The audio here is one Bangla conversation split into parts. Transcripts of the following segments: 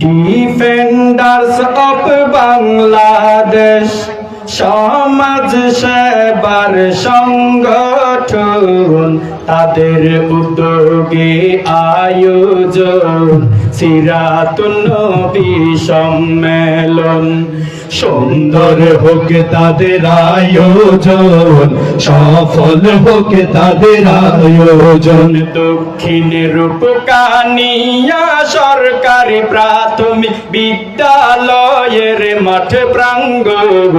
ডিফেন্ডার্স অফ বাংলাদেশ সমাজ সেবার সংগঠন তাদের উদ্যোগে আয়োজন সিরাতুন নবী সম্মেলন। সুন্দর হোক তাদের আয়োজন, সফল হোক তাদের আয়োজন। দক্ষিণের রূপকানিয়া সরকারি প্রাথমিক বিদ্যালয়ের মাঠ প্রাঙ্গণ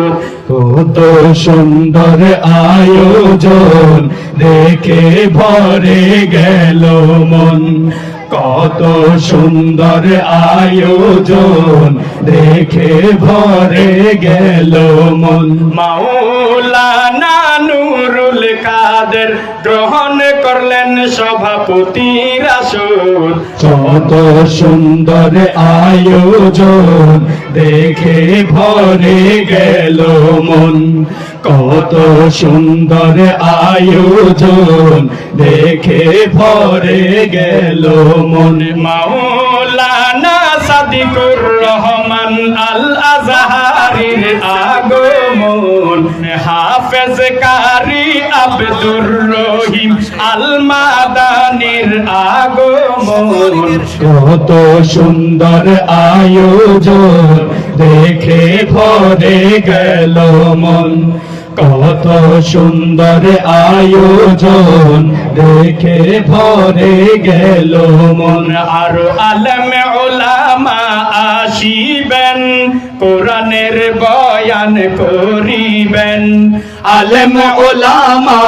কত সুন্দর আয়োজন দেখে ভরে গেল মন। কত সুন্দর আয়োজন দেখে ভরে গেল মন। মাওলানা নুরুল কাদের গ্রহণ করলেন সভাপতি আসন। কত সুন্দর আয়োজন দেখে ভরে গেল মন। কত সুন্দর আয়োজন দেখে ভরে গেল মন। মাওলানা সাদিকুর রহমান আল আজহারির আগমন। হাফেজ কারি আব্দুর রহিম আল মাদানির আগমন। কত সুন্দর আয়োজন দেখে ভরে গেল মন। কত সুন্দর আয়োজন, দেখে ভরে গেল মন। আরও আলমে ওলামা আসিবেন, কোরআনের বয়ান করিবেন। আলেম ওলামা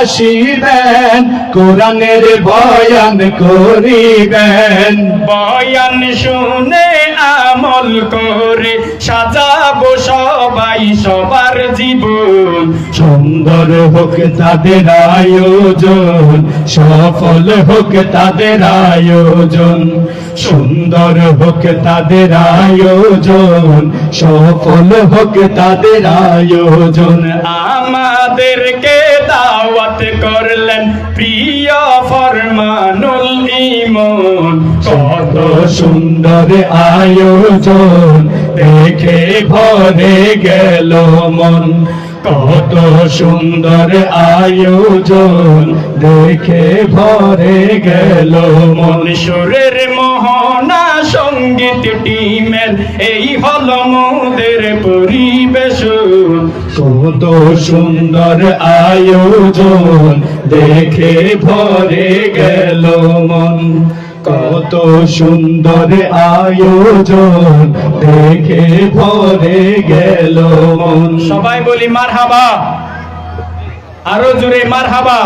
আসিবেন কোরআনের বয়ান করিবেন। বয়ান শুনে আমল করে সাজাবো সবাই সবার জীবন। সুন্দর হোক তাদের আয়োজন সফল হোক তাদের আয়োজন। সুন্দর হোক তাদের আয়োজন। সফল হোক তাদের আয়োজন। আমাদেরকে দাওয়াত করলেন প্রিয় ফরমানুল ইমন। কত সুন্দর আয়োজন দেখে ভরে গেল মন। কত সুন্দর আয়োজন দেখে ভরে গেল মন। সুরের মোহনা সংগীত টিমের এই হল মোদের পরিবেশ কত সুন্দর আয়োজন, দেখে ভরে গেল মন। কত সুন্দর আয়োজন, দেখে ভরে গেল মন। সবাই বলি মার হাবা আরও জোরে মার হাবা